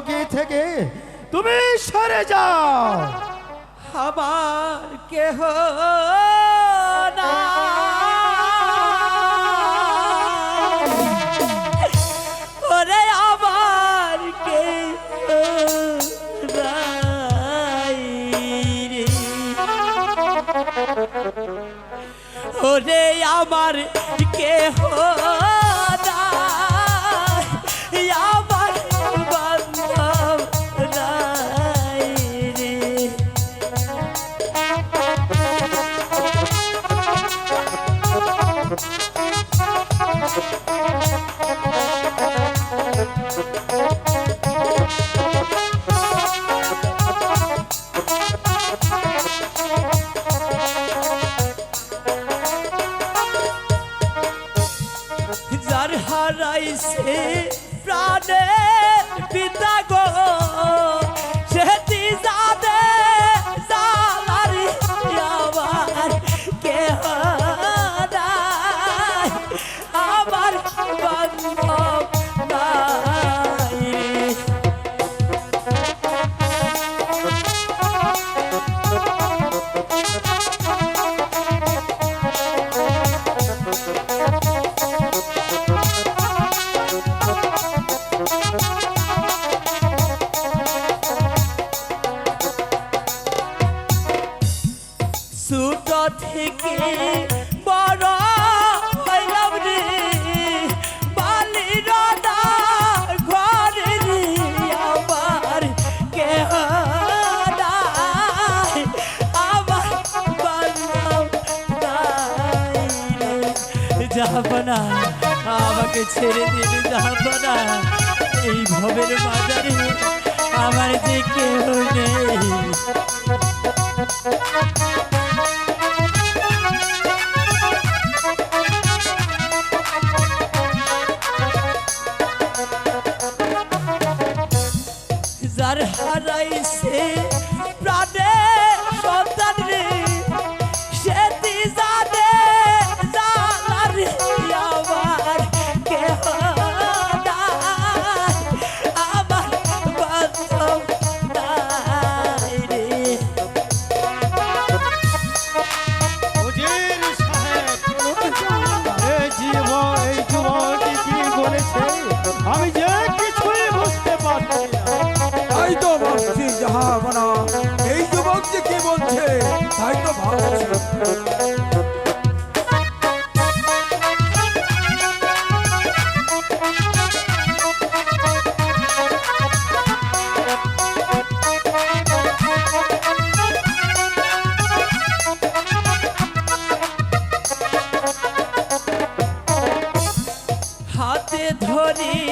থেকে? তুমি সরে যাও। আমার কেহ না। ওরে আমার কে ওরে আমার কেহ হারাইছে প্রাণের পিতা গো। দাপনা আমাকে ছেড়ে দিন দাপনা এই ভবের বাজারে আমার যে কেউ নেই। যার হারাইছে চলছে। তাই তো ভাবছি। ধরি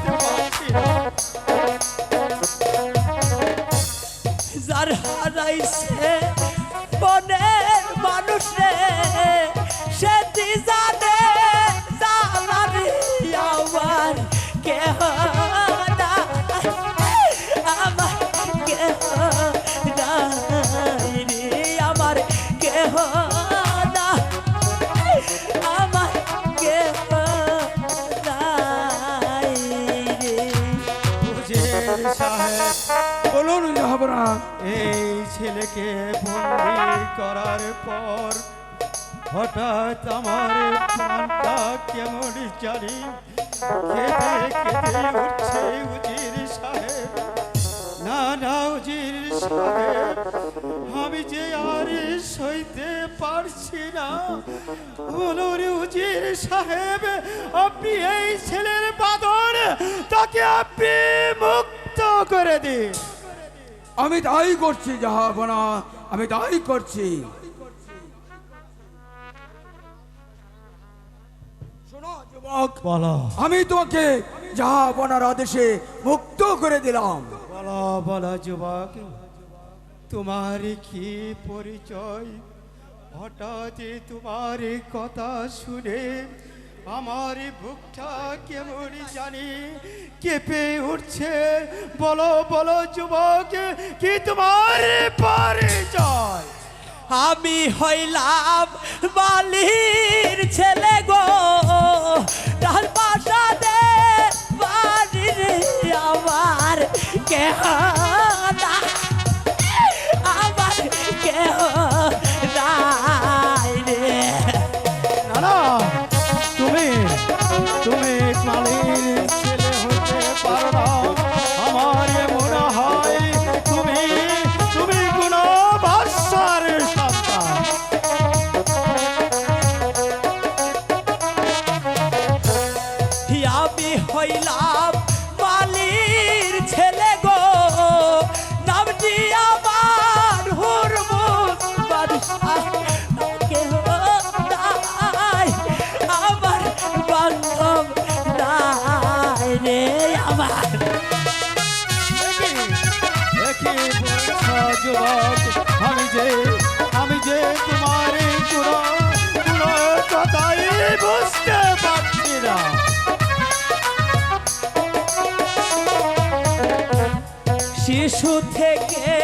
রেখে বন্দি করার পর হঠাৎ আমার প্রাণটা কেমন জানি কেঁদে কেঁদে উঠছে উজির সাহেব। না না, উজির সাহেব, আমি যে আর সইতে পারছি না। বলুন উজির সাহেব, আপনি এই ছেলের বাদর তাকে আপনি মুক্ত করে দিন। আমি তাই করছি জাহাপনা আমি তাই করছি। আমি তোমাকে জাহাপনার আদেশে মুক্ত করে দিলাম। বলো বলো যুবক তোমার কি পরিচয়? হঠাৎ তোমার কথা শুনে আমার বুকটা কেমন জানি কেঁপে উঠছে। বলো বলো যুবক, কি তোমার পরিচয়? আমি হইলাম বালির ছেলে গো। তার পাশাতে বাড়ির আমার কেহ যে আমি যে তোমার কোনো কোন কথাই বুঝতে পারছি না। শিশু থেকে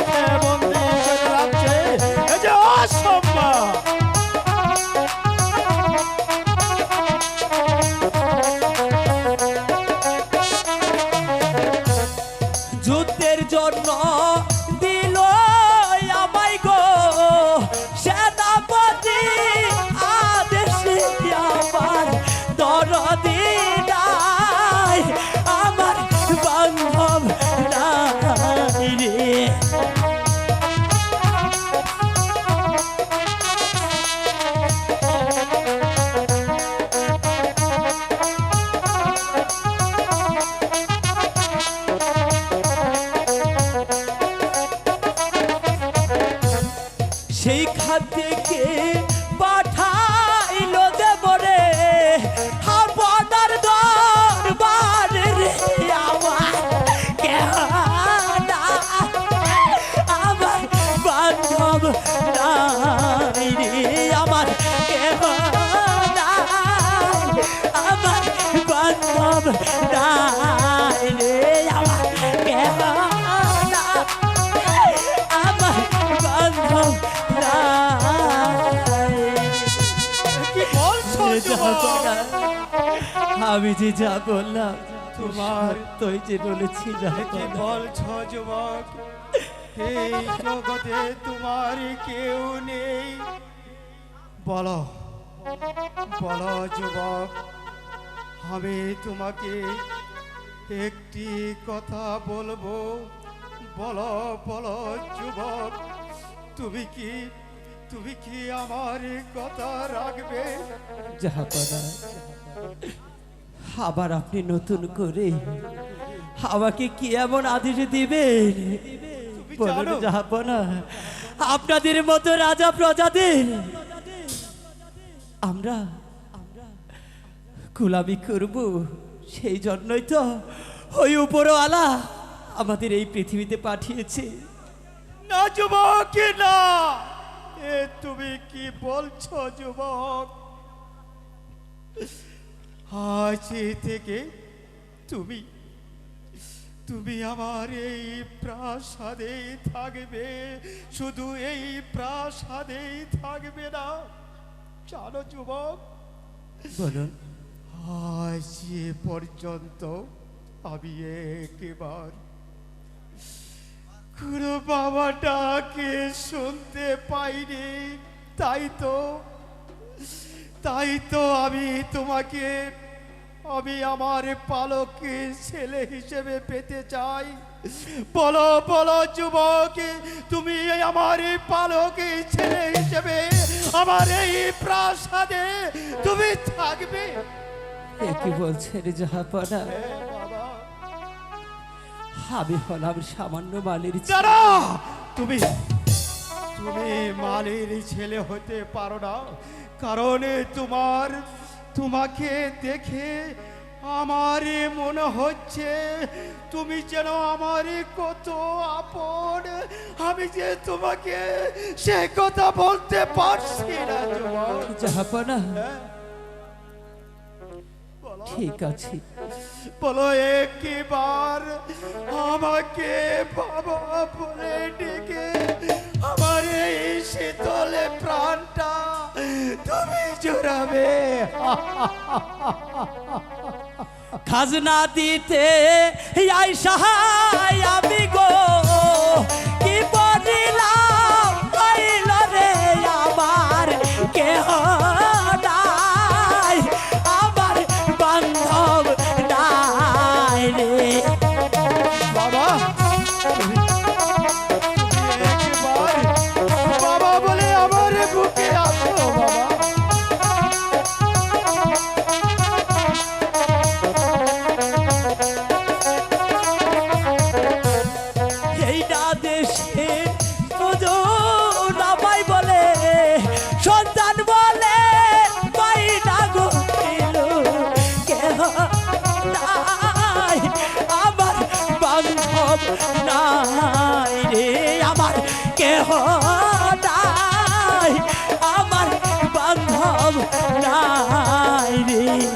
কারা বন্ধু রাখছে এ যে অসম্ভব সেইখান থেকে পাঠাইল আমি যে যা বললাম তোমার তুই যে বলেছি বলছ যুবক? এই জগতে তোমার কেউ নেই। বলো বলো যুবক আমি তোমাকে একটি কথা বলব। বলো বলো যুবক তুমি কি তুমি কি আমার কথা রাখবে? জাহাপনা আবার আপনি নতুন করে আমাকে কি এমন আদেশ দিবেন? জাহাপনা আপনাদের মতো রাজা প্রজাদের আমরা গোলামি করব সেই জন্যই তো ওই উপরওয়ালা আমাদের এই পৃথিবীতে পাঠিয়েছে। না যুবক না। এ তুমি কি বলছো যুবক? আজ থেকে তুমি তুমি আমার এই প্রাসাদে থাকবে শুধু এই প্রাসাদেই থাকবে না। জানো যুবক বলুন। আজ এ পর্যন্ত আমি একবার কোনো বাবাটাকে শুনতে পাইনি তাই তো তাই তো আমি তোমাকে আমি আমার পালক ছেলে হিসেবে পেতে চাই। বলো বলো যুবক তুমি আমার পালক ছেলে হিসেবে আমার এই প্রাসাদে তুমি থাকবে? কি বলছেন জাহাপনা? আমি হলাম সামান্য মালির। যারা তুমি তুমি মালির ছেলে হতে পারো না। কারণ তোমার তোমাকে দেখে আমার মনে হচ্ছে তুমি যেন আমার কত আপন। আমি যে তোমাকে সে কথা বলতে পারছি না হ্যাঁ? ঠিক আছে। বলো একবার আমাকে বাবা বলে ডেকে আমার এই শীতলে প্রাণটা তুমি জোড়াবে। খাজনা দিতে আমি গো। কেহ আমার বান্ধব নাই রে।